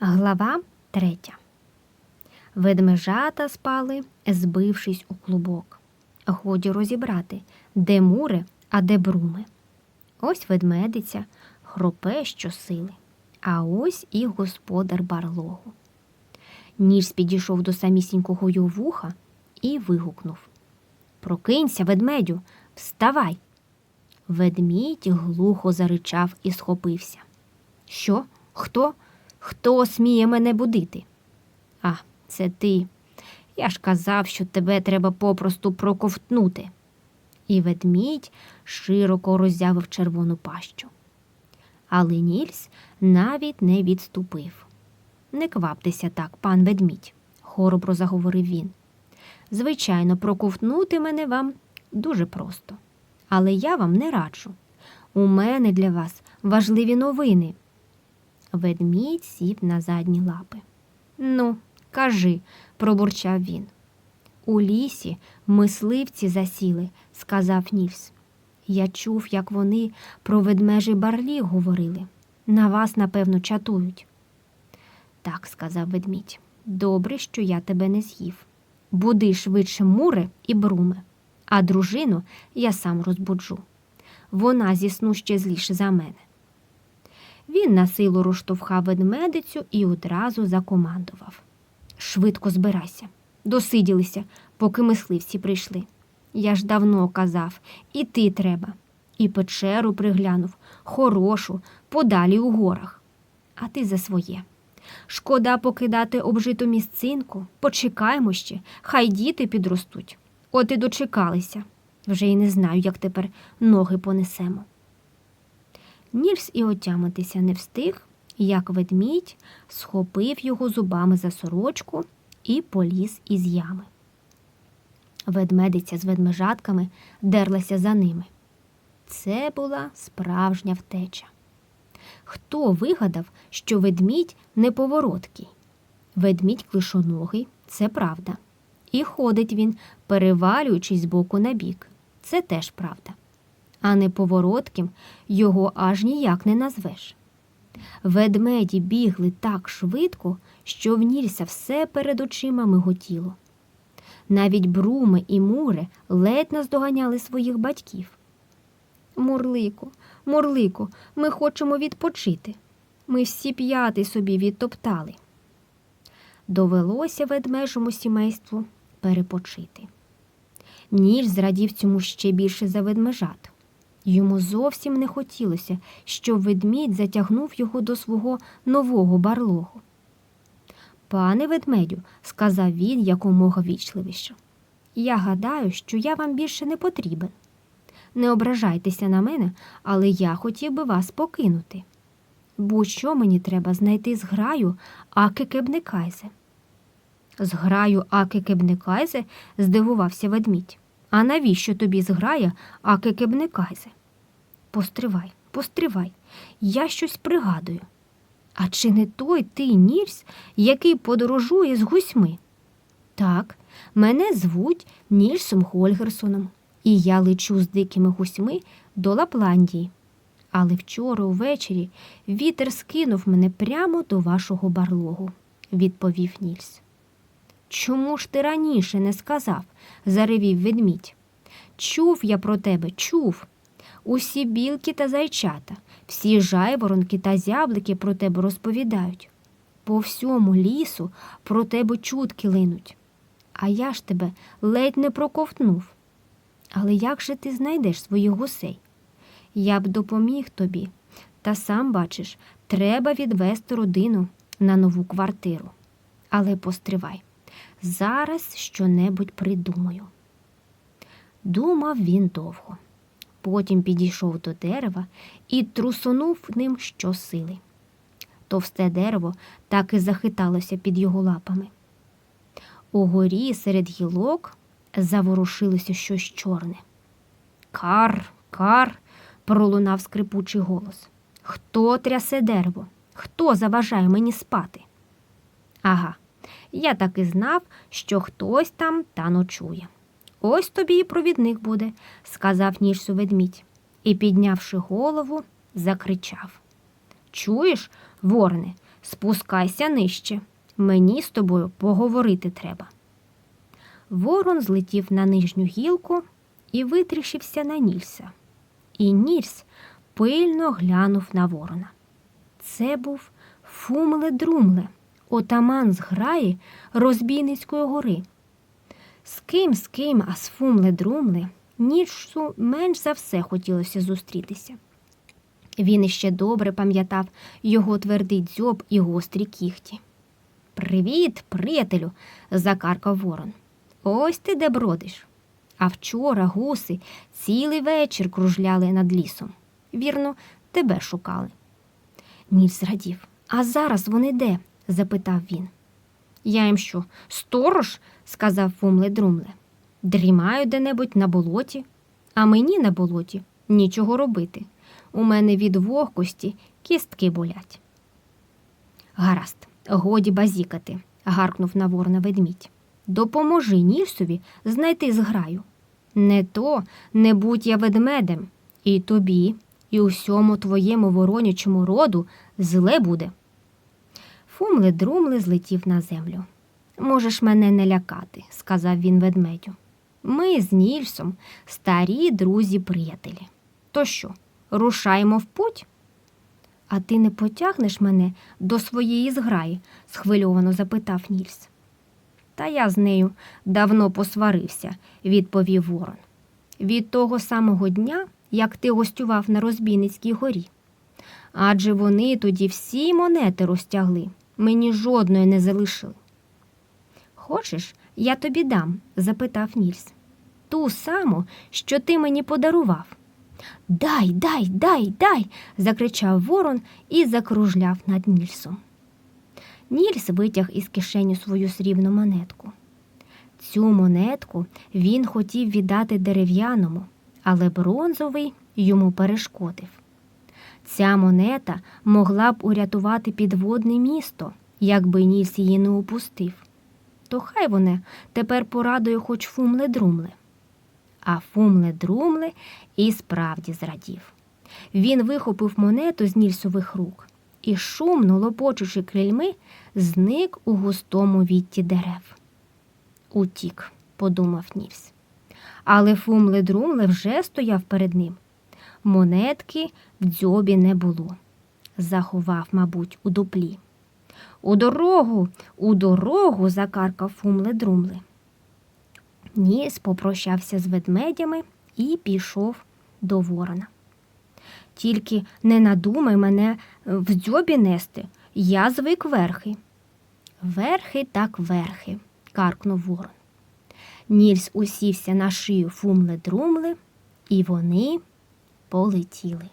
Глава третя. Ведмежата спали, збившись у клубок. Годі розібрати, де мури, а де бруми. Ось ведмедиця хропе щосили, а ось і господар барлогу. Ніж підійшов до самісінького його вуха і вигукнув Прокинься, ведмедю, вставай. Ведмідь глухо заричав і схопився. Що? Хто? Хто сміє мене будити? А, це ти. Я ж казав, що тебе треба попросту проковтнути. І ведмідь широко роззявив червону пащу. Але Нільс навіть не відступив. Не кваптеся так, пан ведмідь, хоробро заговорив він. Звичайно, проковтнути мене вам дуже просто. Але я вам не раджу. У мене для вас важливі новини. Ведмідь сів на задні лапи. Ну, кажи, пробурчав він. У лісі мисливці засіли, сказав Нільс. Я чув, як вони про ведмежий барліг говорили. На вас, напевно, чатують. Так, сказав ведмідь. Добре, що я тебе не з'їв. Буди швидше мури і бруми, а дружину я сам розбуджу. Вона зі сну ще зліше за мене. Він на силу розштовхав ведмедицю і одразу закомандував. Швидко збирайся, досиділися, поки мисливці прийшли. Я ж давно казав, і ти треба. І печеру приглянув, хорошу, подалі у горах. А ти за своє. Шкода покидати обжиту місцинку, почекаймо ще, хай діти підростуть. От і дочекалися. Вже й не знаю, як тепер ноги понесемо. Нільс і отямитися не встиг, як ведмідь схопив його зубами за сорочку і поліз із ями. Ведмедиця з ведмежатками дерлася за ними. Це була справжня втеча. Хто вигадав, що ведмідь неповороткий? Ведмідь клишоногий, це правда. І ходить він, перевалюючись з боку на бік. Це теж правда а неповоротким його аж ніяк не назвеш. Ведмеді бігли так швидко, що в Нільса все перед очима миготіло. Навіть бруми і мури ледь наздоганяли своїх батьків. Мурлику, Мурлику, ми хочемо відпочити. Ми всі п'яти собі відтоптали. Довелося ведмежому сімейству перепочити. Ніж зрадів цьому ще більше за ведмежат. Йому зовсім не хотілося, щоб ведмідь затягнув його до свого нового барлогу. Пане ведмедю, сказав він якомога вічливіше, я гадаю, що я вам більше не потрібен. Не ображайтеся на мене, але я хотів би вас покинути. Будь-що мені треба знайти зграю Аки Кебнекайзе. Зграю Аки Кебнекайзе? здивувався ведмідь. А навіщо тобі зграя Аки Кебнекайзе? Постривай, постривай, я щось пригадую. А чи не той ти Нільс, який подорожує з гусьми? Так, мене звуть Нільсом Хольгерсоном, і я лечу з дикими гусьми до Лапландії. Але вчора увечері вітер скинув мене прямо до вашого барлогу, відповів Нільс. Чому ж ти раніше не сказав? заревів ведмідь. Чув я про тебе, чув. Усі білки та зайчата, всі жайворонки та зяблики про тебе розповідають. По всьому лісу про тебе чутки линуть. А я ж тебе ледь не проковтнув. Але як же ти знайдеш своїх гусей? Я б допоміг тобі, та сам бачиш, треба відвести родину на нову квартиру. Але постривай, зараз щонебудь придумаю. Думав він довго. Потім підійшов до дерева і трусонув ним щосили. Товсте дерево так і захиталося під його лапами. Угорі серед гілок заворушилося щось чорне. Кар, кар, пролунав скрипучий голос. Хто трясе дерево? Хто заважає мені спати? Ага, я так і знав, що хтось там та ночує. Ось тобі і провідник буде, сказав ніжсу ведмідь і, піднявши голову, закричав Чуєш, вороне, спускайся нижче. Мені з тобою поговорити треба. Ворон злетів на нижню гілку і витріщився на Нільса. І Нільс пильно глянув на ворона. Це був Фумле Друмле, отаман з граї Розбійницької гори. З ким, з ким, а з Фумле Друмле Нільсу менш за все хотілося зустрітися. Він іще добре пам'ятав його твердий дзьоб і гострі кіхті. Привіт, приятелю, закаркав ворон. Ось ти де бродиш. А вчора гуси цілий вечір кружляли над лісом. Вірно, тебе шукали. Ніль зрадів. А зараз вони де? запитав він. Я їм що, сторож? сказав Фумле Друмле. Дрімаю де-небудь на болоті, а мені на болоті нічого робити. У мене від вогкості кістки болять. Гаразд, годі базікати, гаркнув на ворона ведмідь. Допоможи Нільсові знайти зграю. Не то не будь я ведмедем, і тобі, і усьому твоєму воронячому роду зле буде. Фумле друмле злетів на землю. Можеш мене не лякати, сказав він ведмедю. Ми з Нільсом старі друзі-приятелі. То що, рушаємо в путь? А ти не потягнеш мене до своєї зграї? схвильовано запитав Нільс. Та я з нею давно посварився, відповів Ворон. Від того самого дня, як ти гостював на розбійницькій горі. Адже вони тоді всі монети розтягли, мені жодної не залишили. Хочеш, я тобі дам? запитав Нільс. Ту саму, що ти мені подарував. Дай, дай, дай, дай. закричав ворон і закружляв над Нільсом. Нільс витяг із кишені свою срібну монетку. Цю монетку він хотів віддати дерев'яному, але бронзовий йому перешкодив. Ця монета могла б урятувати підводне місто, якби Нільс її не упустив. То хай вони тепер порадує хоч фумле-друмле. А фумле-друмле і справді зрадів. Він вихопив монету з Нільсових рук і, шумно лопочучи крильми, зник у густому вітті дерев. Утік, подумав Нільс. Але фумле-друмле вже стояв перед ним. Монетки в дзьобі не було. Заховав, мабуть, у дуплі. У дорогу, у дорогу, закаркав фумле-друмле. Ніс попрощався з ведмедями і пішов до ворона. Тільки не надумай мене в дзьобі нести, я звик верхи. Верхи так верхи, каркнув ворон. Нільс усівся на шию фумле-друмле, і вони полетіли.